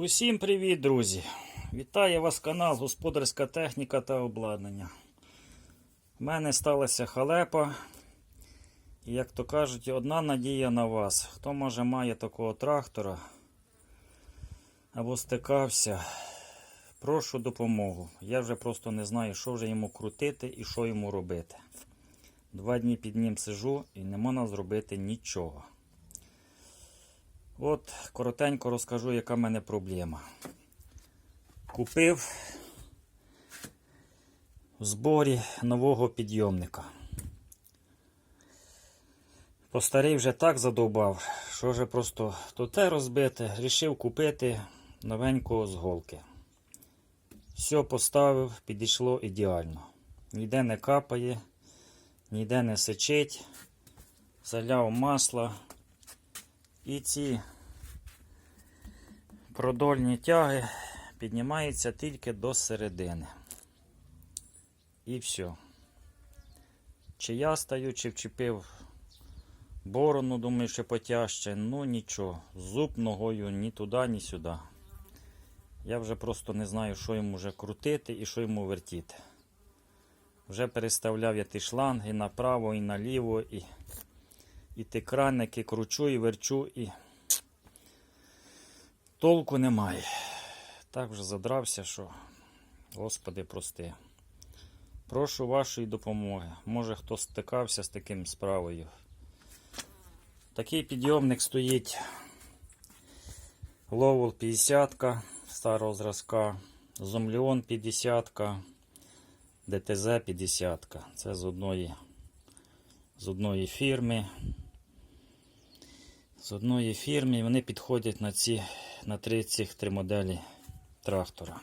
Усім привіт, друзі! Вітаю вас канал Господарська техніка та обладнання. У мене сталася халепа. І, як то кажуть, одна надія на вас. Хто може має такого трактора або стикався, прошу допомогу. Я вже просто не знаю, що вже йому крутити і що йому робити. Два дні під ним сижу і не можна зробити нічого. От коротенько розкажу, яка в мене проблема. Купив в зборі нового підйомника. По старий вже так задовбав, що вже просто то те розбите, рішив купити новенького з голки. Все поставив, підійшло ідеально. Ніде не капає, ніде не сечить, заляв масло. І ці продольні тяги піднімаються тільки до середини. І все. Чи я стою, чи вчепив борону, думаю, що потяжче. Ну нічого. Зуб ногою ні туди, ні сюди. Я вже просто не знаю, що йому вже крутити і що йому вертіти. Вже переставляв я ті шланги направо і наліво, і, і ті краники кручу і верчу, і толку немає. Так вже задрався, що, Господи, прости. Прошу вашої допомоги. Може хто стикався з таким справою. Такий підйомник стоїть Ловел 50 старого зразка, Зомліон 50, ДТЗ 50. Це з одної, з одної фірми. З одної фірми вони підходять на ці на три цих три моделі трактора.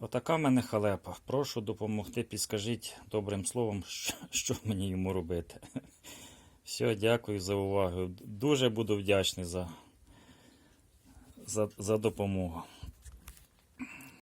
Отака в мене халепа. Прошу допомогти, підскажіть добрим словом, що, мені йому робити. Все, дякую за увагу. Дуже буду вдячний за, за, за допомогу.